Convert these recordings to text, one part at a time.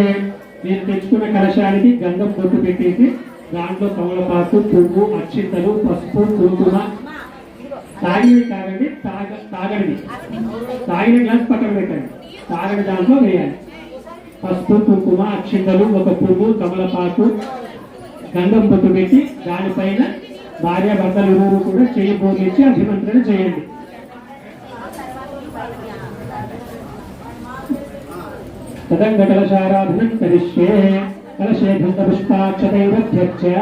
నేను తెచ్చుకున్న కలశానికి గంధం బొట్టు పెట్టేసి దాంట్లో తమలపాకు పువ్వు అక్షింతలు పసుపు కుంకుమ. తాగినవి తాగండి తాగ తాగండి. తాగిన గ్లాస్ పక్కన పెట్టండి. తాగని దాంట్లో వేయాలి. పసుపు కుంకుమ అక్షింతలు ఒక పువ్వు తమలపాకు గంధం బొట్టు పెట్టి దానిపైన భార్య భర్తలు ఇరువురు కూడా చేయి బోధించి అభిమంత్రణ చేయండి. तदंग कलशाराधनं करिष्ये। कलशे गन्धपुष्पाक्षतैवध्यर्च्य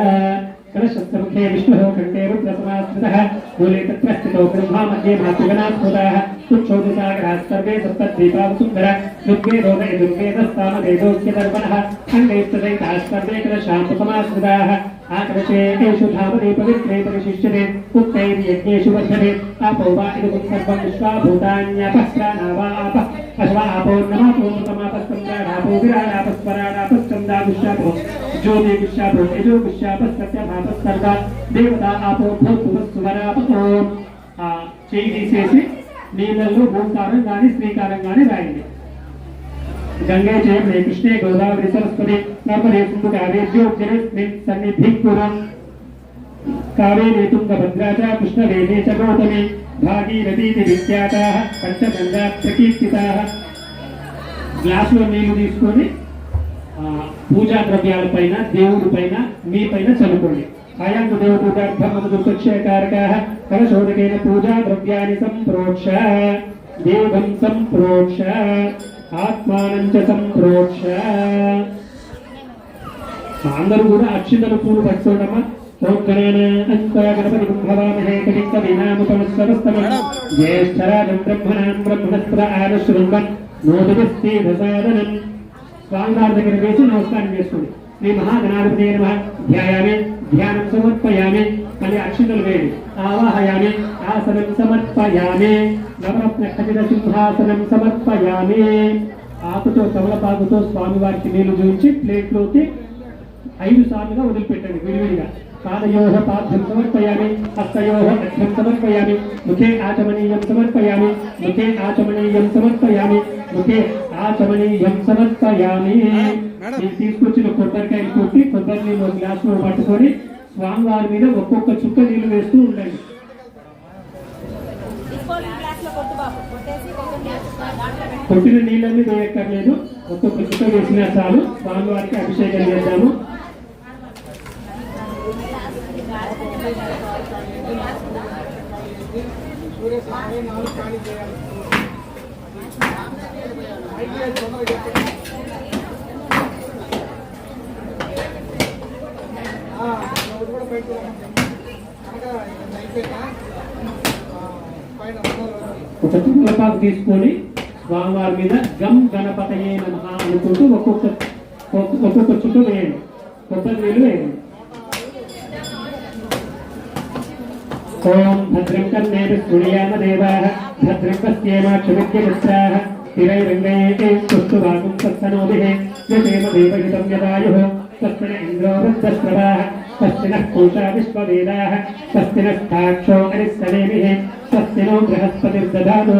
कलशस्तमुखे विष्णुः खण्डे रुद्रसमाश्रितः। मूले तत्र ब्रह्मा मध्ये दुर्गे रोगे दुर्गे दस्तामदेदोक्यदर्पणः खण्डेस्तदैतास्तर्वे कलशान्तसमाश्रिताः। आकर्षेतेषु पवित्रे परिशिष्यते। उक्तैर्यज्ञेषु वर्धते। वा इदमुत्सर्वं भूतान्यापः प्राणा वा आपः अश्वा आपो नमापो तमापस्कन्दापो विराडापस्वराडापस्कन्दा विश्वापो ज्योति विश्वापो यजो विश्वापस्तत्यभापस्कर्दा దేవత ఆపో భూతువరాపో ఆ చేయి తీసేసి నీళ్ళల్లో భూకారం కానీ శ్రీకారం కానీ రాయండి గంగే జయమే కృష్ణే గోదావరి సరస్వతి నర్మదే సింధు కావేభ్యో జలస్మిన్ సన్నిధి కురం కావేరీ తుంగభద్రా చ కృష్ణవేణీ చ గౌతమి భాగీరథీతి విఖ్యాతాः పంచగంగా ప్రకీర్తితాः గ్లాసులో నీళ్ళు తీసుకొని పూజా ద్రవ్యాల పైన దేవుడి పైన మీ పైన చల్లుకోండి. అయంతు దేవపూజార్థమదుక్షేకారకాः కలశోదకేన పూజా ద్రవ్యాన్ని సంప్రోక్ష దేవం సంప్రోక్ష ఆత్మానం చ సంప్రోక్ష. అందరూ కూడా అక్షింతలు పూలు పట్టుకోవడమా ఓం గణేన అంత గణపతి భవామహే కవిం కవినాముపమస్వరస్తమం జ్యేష్ఠరాజం బ్రహ్మణాం బ్రహ్మణస్త్ర ఆరుశ్రుంబన్ నోదుభిస్తీధసాదనం స్వామివారి దగ్గర వేసి నమస్కారం చేసుకోండి శ్రీ మహాగణాధిపతి నమ. ధ్యాయామి ధ్యానం సమర్పయామి మళ్ళీ అక్షింతలు వేయండి. ఆవాహయామి ఆసనం సమర్పయామి. నవరత్న ఖచ్చిత సింహాసనం సమర్పయామి. ఆకుతో తమలపాకుతో స్వామివారికి నీళ్ళు చూపించి ప్లేట్లోకి ఐదు సార్లుగా వదిలిపెట్టండి విడివిడిగా. పాదయోహ పాద్యం సమర్పయామి హస్తయోహ అర్థం సమర్పయామి ముఖే ఆచమనీయం సమర్పయామి ముఖే ఆచమనీయం సమర్పయామి ముఖే ఆచమనీయం సమర్పయామి నేను తీసుకొచ్చిన కొబ్బరికాయలు కొట్టి కొబ్బరి నీళ్ళు ఒక గ్లాసులో పట్టుకొని స్వామివారి మీద ఒక్కొక్క చుక్క నీళ్ళు వేస్తూ ఉండండి. కొట్టిన నీళ్ళని వేయక్కర్లేదు. ఒక్కొక్క చుక్క వేసినా చాలు. స్వామివారికి అభిషేకం చేద్దాము. ఒక తుమ్మలపాకు తీసుకొని స్వామివారి మీద గమ్ గణపతయే నమ అనుకుంటూ ఒక్కొక్క ఒక్కొక్క- ఒక్కొక్క చుట్టూ వేయండి. కొబ్బరి నీళ్ళు వేయండి. ఓం భద్రం కర్ణేన శృణుయామ దేవాः భద్రం పశ్యేమాక్షవిద్యమిత్రాः స్థిరైరంగైతే స్తుష్టువాగుం తత్సనోభిः యతేమ దేవహితం యదాయుः తస్మిన ఇంద్రో వృద్ధశ్రవాः తస్మినः పూషా విశ్వవేదాः తస్మినస్థాక్షో అరిస్తనేమిः తస్మినో బృహస్పతిర్దదాతు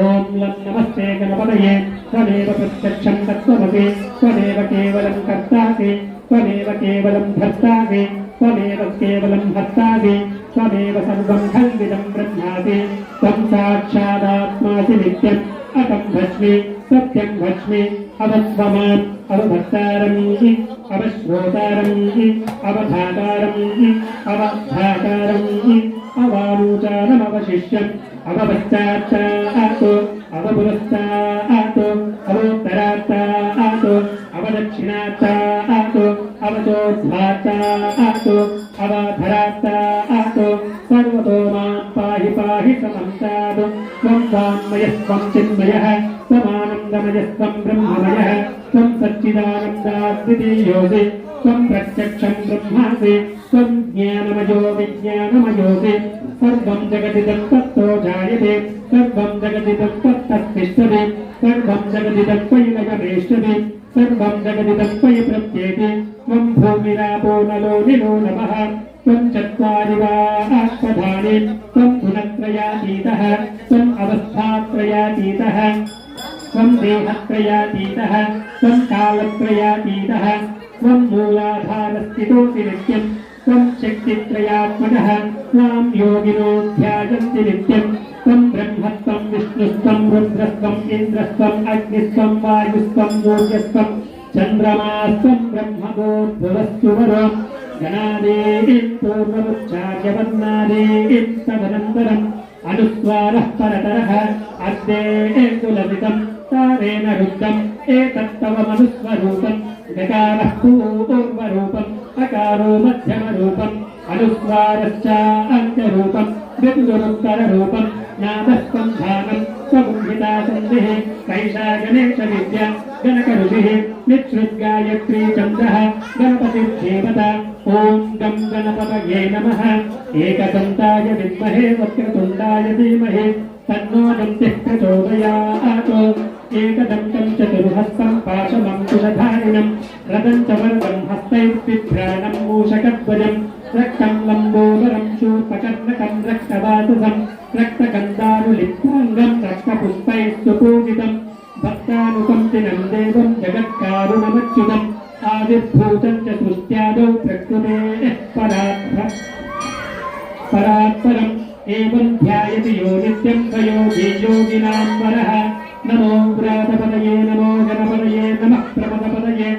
ఓం లం నమస్తే గణపతయే త్వమేవ ప్రత్యక్షం తత్వమసి త్వమేవ కేవలం కర్తాసి త్వమేవ కేవలం భర్తాసి త్వమేవ కేవలం భర్తాసి त्वमेव सर्वं खल्विदं ब्रह्मासि त्वं साक्षादात्मासि नित्यम् अहं भस्मि सत्यं भस्मि अवत्वमाम् अवभक्तारम् अवश्रोतारम् अवधातारम् अवधातारम् अवारूचारमवशिष्यम् अवपश्चाच्चात् अवपुरस्तात् त्वं वाङ्मयस्त्वं चिन्मयः त्वमानन्दमयस्त्वं ब्रह्ममयः त्वं सच्चिदानन्दाद्वितीयोऽसि त्वं प्रत्यक्षं ब्रह्मासि त्वं ज्ञानमयो विज्ञानमयोऽसि सर्वं जगदिदं तत्तो जायते सर्वं जगदिदं तत्तस्तिष्ठति सर्वं जगदिदं त्वयि लयमेष्टति सर्वं जगदिदं त्वयि प्रत्येति त्वं भूमिरापो नलो निलो नमः त्वं चत्वारि वा आत्मधानि त्वं गुणत्रयातीतः त्वम् अवस्थात्रयातीतः त्वं देहत्रयातीतः त्वं कालत्रयातीतः त्वं मूलाधारस्थितोऽसि नित्यम् त्वं शक्तित्रयात्मकः त्वां योगिनो ध्यायन्ति नित्यम् त्वं ब्रह्मत्वं विष्णुस्त्वं रुद्रस्त्वम् इन्द्रस्त्वम् अग्निस्त्वं वायुस्त्वं सूर्यस्त्वं चन्द्रमास्त्वं గణాదేవీం పూర్వముచ్చార్యమన్నాదేవీం తదనంతరం అనుస్వారః పరతరః అద్దేందులమితం తారేణ రుద్ధం ఏతత్తవ మనుస్వరూపం గకారః పూర్వరూపం అకారో మధ్యమరూపం అనుస్వారశ్చ అంత్యరూపం విందురుత్తరరూపం నామస్కంధానం స్వబుద్ధితా సందేహ కైషాగణేశ విద్య గణకరుషి నిత్యుద్గాయత్రీ చంద్ర గణపతి దేవత ఓం గం గణపతయే నమ ఏకదంతాయ విద్మహే వక్రతుండాయ ధీమహే తన్నో దంతి ప్రచోదయాత్ ఏకదంతం చతుర్హస్తం పాశమంకుశధారిణం రథం చ వరదం మూషకధ్వజం రక్తం లంబోదరం చూపకర్ణకం రక్తవాససం రక్తగంధారులింగాంగం రక్తపుష్పైస్తు పూజితం. భక్తానుకంపినం దేవం జగత్కారుణమచ్యుతం. ఆవిర్భూతం చ సృష్ట్యాదౌ ప్రకృతే పరాత్మ పరాత్పరం. ఏం ధ్యాయతి యో నిత్యం వయోగి యోగినాం వరః. నమో వ్రాతపదయే నమో గణపదయే నమః ప్రమదపదయే.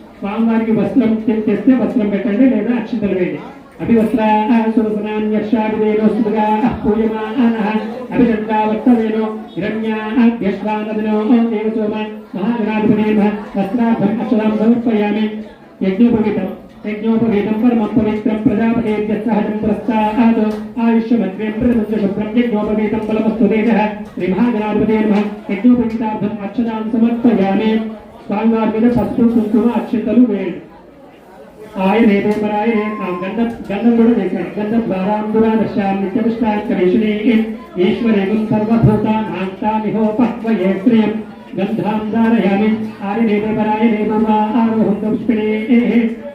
స్వామివారికి వస్త్రం తెస్తే వస్త్రం పెట్టండి లేదా అక్షింతలు వేయండి. అభివస్త్రా సురసనాన్యర్షాభిదేనో స్మృగా హిరణ్యాభ్యశ్వానదినో దేవసోమ మహాగణాధిపతి వస్త్రాభం అక్షరాం సమర్పయామి. యజ్ఞోపవీతం యజ్ఞోపవీతం పరమం పవిత్రం ప్రజాపతేభ్య సహజం ప్రస్తాద్ ఆయుష్యమద్వేం ప్రతిముంచ శుభ్రం యజ్ఞోపవీతం బలమస్తు తేజః శ్రీ యజ్ఞోపవీతార్థం అక్షరాం సమర్పయామి. స్వామివారి మీద పసుపు కుంకుమ అక్షతలు వేయండి ఆయన ఏదేమరాయ గంధ గంధం గంధం కూడా చేశాడు గంధం ద్వారాంబురా దశాం నిత్యపుష్టాంకరేషిణే ఈశ్వరేగం సర్వభూతానాంతామిహోపహ్వయే శ్రియం గంధాం ధారయామి ఆయనే దేవరాయనే భూమా ఆరోహం పుష్పిణే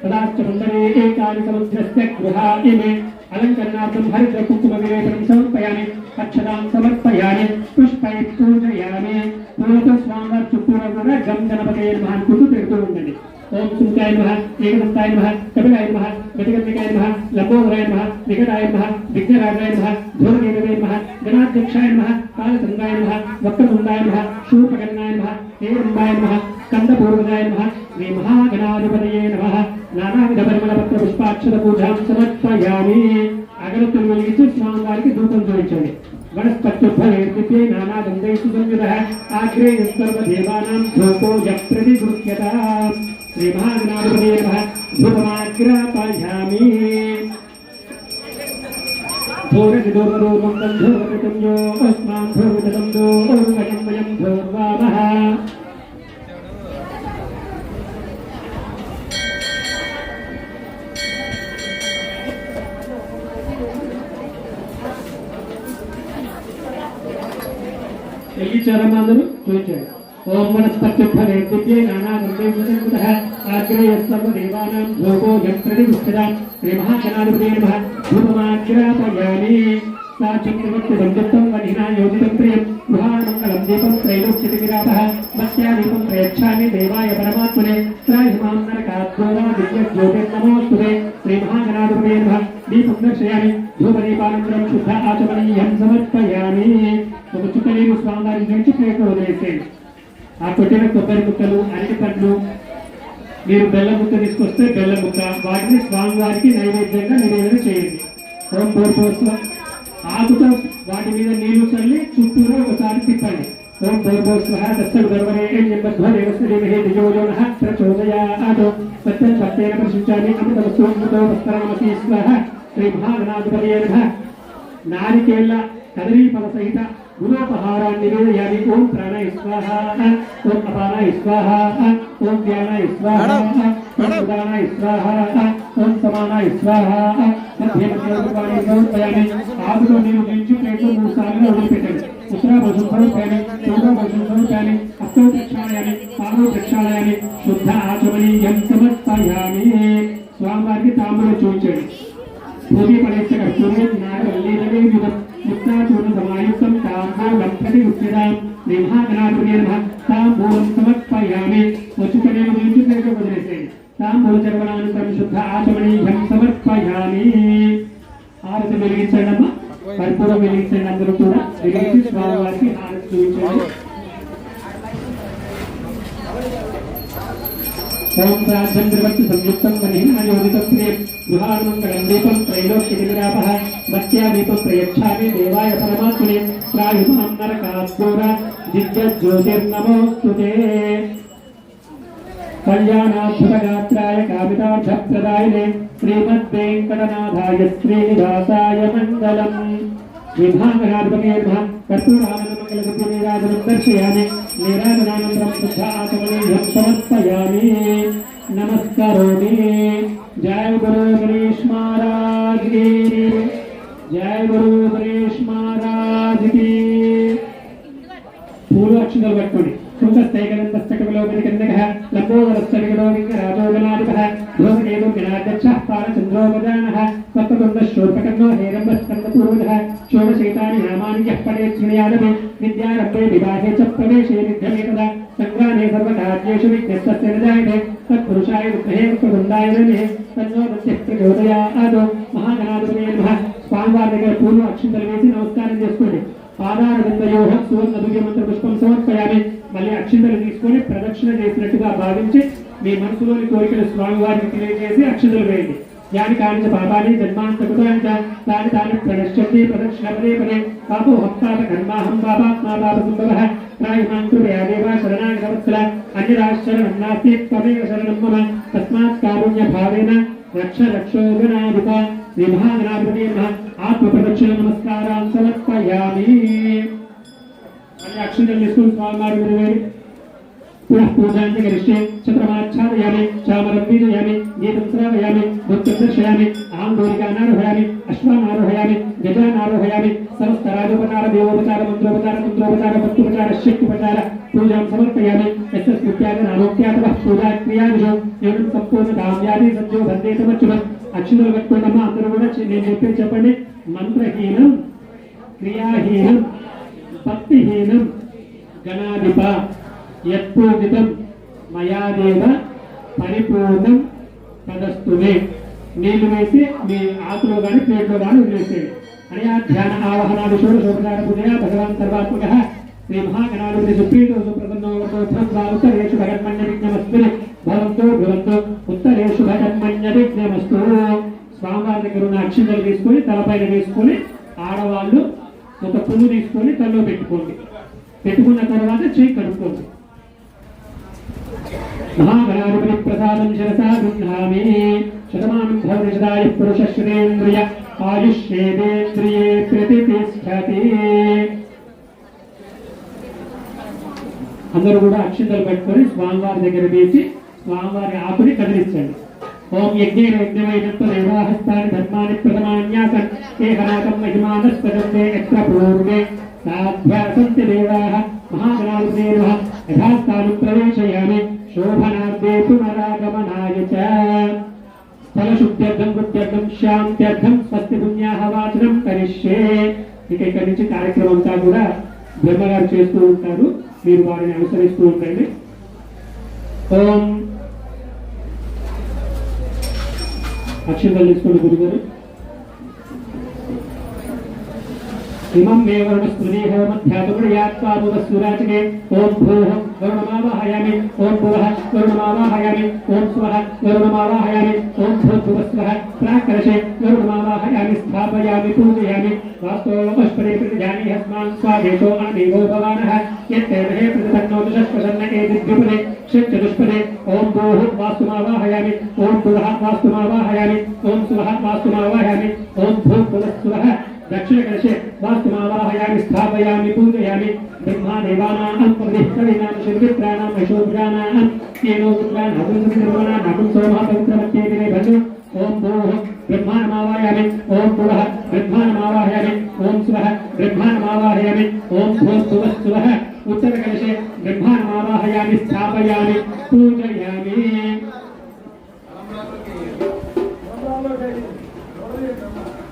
తదాశ్చ మందరే ఏకాని సముద్రస్య గృహాయిమే అలంకరణార్థం హరిద్ర కుంకుమ వివేచనం సమర్పయామి అక్షరాం సమర్పయామి పుష్పై పూజయామి పూలతో స్వామివారి చుట్టూరా కూడా గం గణపతే నమః అనుకుంటూ పెడుతూ ఉండండి ఓం సుంకాయ నమః ఏకదంతాయ నమః కపిలాయ నమః గతికర్ణికాయ నమః లంబోదరాయ నమః వికటాయ నమః విఘ్నరాజాయ నమః ధూమకేతవే నమః గణాధ్యక్షాయ నమః శ్రీ మహాగణాధిపతయే నమః. నానావిధ పరిమళ పత్ర పుష్పాక్షర పూజాం సమర్పయామి. అగరత్తులు వెలిగించి స్వామి వారికి ధూపం చూపించండి వనస్పత్యుద్భవేర్దితే నానాగంధైసు సంయుధः. ఆగ్రే సర్వదేవానాం ధూపో యప్రతిగృహ్యత శ్రీ మహాగణాధిపతయే నమః. ధూపమాగ్రాపయామి. ధూరవిదూరూపం ధూరవితం యో అస్మాన్ ధూరవితం దూర్వయం వయం ధూర్వామః. ఈ చరమాందరు చూపించాడు ఓం వనస్పత్యుద్ధరే దివ్యే నానాగంధైర్వృతः ఆగ్రేయ సర్వదేవానాం ధూపో యత్రది ముఖ్యదాం శ్రీ మహాగణాధిపతే నమః ధూపమాగ్రాపయామి సా చక్రవర్తి బంధుత్వం వనినా యోగితం ప్రియం మహామంగళం దీపం త్రైలోక్యతివిరాపः దేవాయ పరమాత్మనే త్రాహిమాం నరకాద్వోరా దివ్యజ్యోతిర్నమోస్తుతే శ్రీ మహాగణాధిపతే నమః దీపం దర్శయామి ధూపదీపానంతరం శుద్ధ ఆచమనీయం సమర్పయామి ఒక చుక్క స్వామివారి నుంచి ప్లేట్లో వదిలేసేయండి ఆ కొట్టిన కొబ్బరి ముక్కలు అరటి పండ్లు మీరు బెల్లం ముక్క తీసుకొస్తే బెల్లం ముక్క వాటిని స్వామివారికి నైవేద్యంగా నివేదన చేయండి ఓం భూర్భోస్వ ఆకుతో వాటి మీద నీళ్ళు చల్లి చుట్టూరు ఒకసారి తిప్పండి. ఓం భూర్భోస్వ దస్సలు గర్వరే దేవస్థిమహే దియోజోన ప్రచోదయాదో సత్యం సత్యేన ప్రశించామి అమృతవస్తో శ్రీ నమః. నారికేళ్ళ కదరీ ఫల సహిత గుణోపహారాన్ని నివేదయామి ఓం ప్రాణాయ స్వాహ ఓం అపానాయ స్వాహ ఓం ధ్యానాయ స్వాహ ఓం ఉదానాయ స్వాహ ఓం సమానాయ స్వాహ ఆకులో నుంచి ప్లేట్లో మూడు సార్లు అష్టో శుద్ధ ఆచమనీయం సమర్పయామి స్వామివారికి తాంబూలం చూపించండి భూమి పడేచ్చక విధం ప్రతి ఉచ్యతాం నిమహాగణాధిపతి నమః తాంబూలం సమర్పయామి వచ్చుకనే నుంచి ప్లేట్లో వదిలేసేయండి తాంబూల చర్వణానంతరం శుద్ధ ఆచమనీయం సమర్పయామి హారతి వెలిగించండి అమ్మా కర్పూరం వెలిగించండి అందరూ కూడా వెలిగించి స్వామివారికి హారతి చూపించండి ఓం ప్రార్థం త్రివక్తి సంయుక్తం మణిహిమాయోనితప్రియం గృహాన్మంగళం దీపం త్రైలోక్యవిరాపః మత్యాదీపం ప్రయచ్ఛామి దేవాయ పరమాత్మనే ప్రాయుమాం నరకాద్గోర దివ్యజ్యోతిర్నమోస్తుతే కళ్యాణాద్భుతగాత్రాయ కామితార్థప్రదాయినే శ్రీమద్వేంకటనాథాయ శ్రీనివాసాయ మంగళం. విభాగనాధిపతే నమః కర్పూరానందమంగళగుప్తనీరాజనం దర్శయామి నీరాజనానందరం శుద్ధ ఆచమనీయం సమర్పయామి నమస్కరోమి జయ గురు గణేష్ మహారాజ్ జయ గురు గణేష్ మహారాజ్ పూర్వక్షణలు పట్టుకోండి. శృంగస్థైకనందస్తకవిలోకనికందకः లంబోదరస్థలిగలోకింగరాజోగనాధిపः ధ్రువకేతు గణాధ్యక్షः నామాని యः పడే శృణుయాదపి విద్యారంభే వివాహే చ ప్రవేశే విద్యమేతదా సంగ్రామే సర్వకార్యేషు విజ్ఞస్తస్య న జాయతే తత్పురుషాయ విగ్రహే వృందాయ నమే తన్నో దత్యః ప్రచోదయాదో మహాగణాధిపతే నమః స్వామివారి దగ్గర పూర్వ అక్షింతలు వేసి నమస్కారం చేసుకోండి పాదారవిందయోహ సువర్ణ దివ్య మంత్ర పుష్పం సమర్పయాలి మళ్ళీ అక్షింతలు తీసుకొని ప్రదక్షిణ చేసినట్టుగా భావించి మీ మనసులోని కోరికలు స్వామివారికి తెలియజేసి అక్షింతలు వేయండి। యాని కాని పాపాని జన్మాంతకుతాని చ తాని తాని ప్రణశ్యంతి ప్రదక్షిణ పదే పదే పాపో హప్తాప కర్మాహం పాపాత్మా పాప సంభవః త్రాయుమాం కృపయాదేవ శరణాగత వత్సల అన్యరాశరణం నాస్తి త్వమేవ శరణం మమ తస్మాత్ కారుణ్య భావేన రక్ష రక్షోగనాధిప విభాగనాధిపతి నమః ఆత్మ ప్రదక్షిణ నమస్కారాన్ సమర్పయామి అన్ని అక్షంతలు తీసుకుని స్వామివారి గురువేరి పునః పూజాంతి కరిష్యే చంద్రమాచ్ఛాదయామి చామరం వీజయామి గీతం శ్రావయామి నృత్యం దర్శయామి ఆందోళికానారోహయామి అశ్వానారోహయామి గజానారోహయామి సమస్త రాజోపచార దేవోపచార మంత్రోపచార తంత్రోపచార భక్తోపచార శక్తిపచార పూజాం సమర్పయామి ఎస్ఎస్ విద్యాగ నామోక్త్యాతవ పూజా క్రియాదిషు ఏం సంపూర్ణ కామ్యాది సంజో బందే సమర్చునం అక్షులు పెట్టుకున్నమ్మా అందరూ కూడా చె- నేను చెప్పేది చెప్పండి మంత్రహీనం క్రియాహీనం భక్తిహీనం గణాధిప యత్పూజితం మయాదేవ పరిపూర్ణం తదస్తునే నీళ్ళు వేసి మీ ఆకులో కానీ ప్లేట్లో కానీ వదిలేసేది అనయా ధ్యాన ఆవహనాది షోడశోపచార పూజయ భగవాన్ సర్వాత్మక శ్రీ మహాగణాధిపతి సుప్రీతో సుప్రసన్నో ఉత్తరేషు భగన్మన్య విజ్ఞమస్తు భవంతో భవంతో ఉత్తరేషు భగన్మన్య విజ్ఞమస్తు స్వామివారి దగ్గర ఉన్న అక్షింతలు తీసుకొని తలపైన వేసుకొని ఆడవాళ్ళు ఒక పువ్వు తీసుకొని తల్లో పెట్టుకోండి. పెట్టుకున్న తర్వాత చేయి కడుక్కోండి. మహాగణాధిపతి ప్రసాదం శిరసా గృహామి శతమానం భవతి శతాయ పురుష ప్రతిష్టతి అందరూ కూడా అక్షింతలు పెట్టుకొని స్వామివారి దగ్గర వేసి స్వామివారి ఆకుని కదిలించండి. ఓం యజ్ఞేన యజ్ఞమైనత్వ దేవాహస్తాని ధర్మాని ప్రథమాన్యాసన్ ఏకనాకం మహిమానస్పదంతే ఎత్ర పూర్వే. సాధ్యాసంతి దేవాః మహాగణాధిపతే నమః యథాస్థానం ప్రవేశయామి శోభనార్థే పునరాగమనాయ చ స్థలశుద్ధ్యర్థం బుద్ధ్యర్థం శాంత్యర్థం స్వస్తి పుణ్యాహ వాచనం కరిష్యే ఇక ఇక్కడి నుంచి కార్యక్రమం అంతా కూడా బ్రహ్మగారు చేస్తూ ఉంటారు। మీరు వారిని అనుసరిస్తూ ఉండండి। ఓం. అక్షంతలు తీసుకుని గురుగారు। इमं मे वर्णस्पृदेह मध्यादुगुणयात्वादुवस्सुराचके ॐ भूः वरुणमावाहयामि। ॐ भुवः वरुणमावाहयामि। ॐ ओं वरुणमावाहयामि। ॐ ओं प्राकर्षे वरुणमावाहयामि। स्थापयामि, पूजयामि। वास्तवमस्परे प्रतिजानीह स्मान् स्वादेशो वास्तुमावाहयामि। ओम भुवः दक्षिणकलशे वास्तुमावाहयामि, स्थापयामि, पूजयामि। ब्रह्मा देवानाम् अल्पगृष्टवीनां शिववित्राणां यशोभ्राणाम् केनो पुत्रान् हपुंसर्वणा नपुंसोमः पवित्रमत्येदिने भजो। ओम भूः ब्रह्मानमावाहयामि ओम पुरः ब्रह्मानमावाहयामि ओम स्वः ब्रह्मानमावाहयामि ओम भूः सुवः सुवः। उत्तरकलशे ब्रह्मानमावाहयामि, स्थापयामि, पूजयामि। Thank you.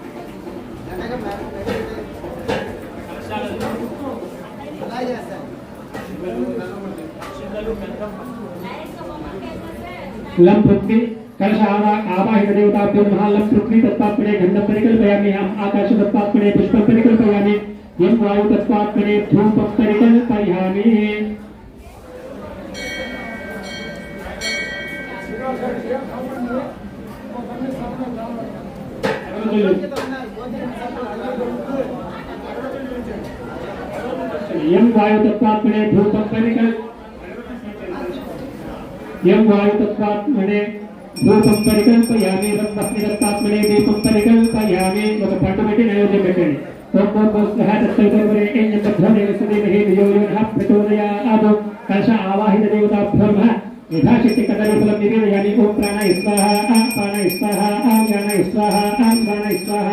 పృథ్వీ కలశ ఆవా ఆవాహిత దేవతాభ్యో నమః లం పృథ్వీ తత్వాత్మనే గంధం పరికల్పయామి అహం ఆకాశ తత్వాత్మనే పుష్పం పరికల్పయామి యం వాయు తత్వాత్మనే ధూపం పరికల్పయామి యం వాయు తత్వాత్మనే ధూపం పరికల్ यम वायुतत्वात्मने ధూపం పరికల్పయామి రత్నాత్మనే దీపం పరికల్పయామి ఒక పండు పెట్టి నైవేద్యం పెట్టండి. కలశ ఆవాహిత దేవతాభ్యర్మ యథాశక్తి కదలిఫలం నివేదయాని ఓం ప్రాణ ఇస్వాహ ప్రాణ ఇస్వాహ ప్రాణ ఇస్వాహ ప్రాణ ఇస్వాహ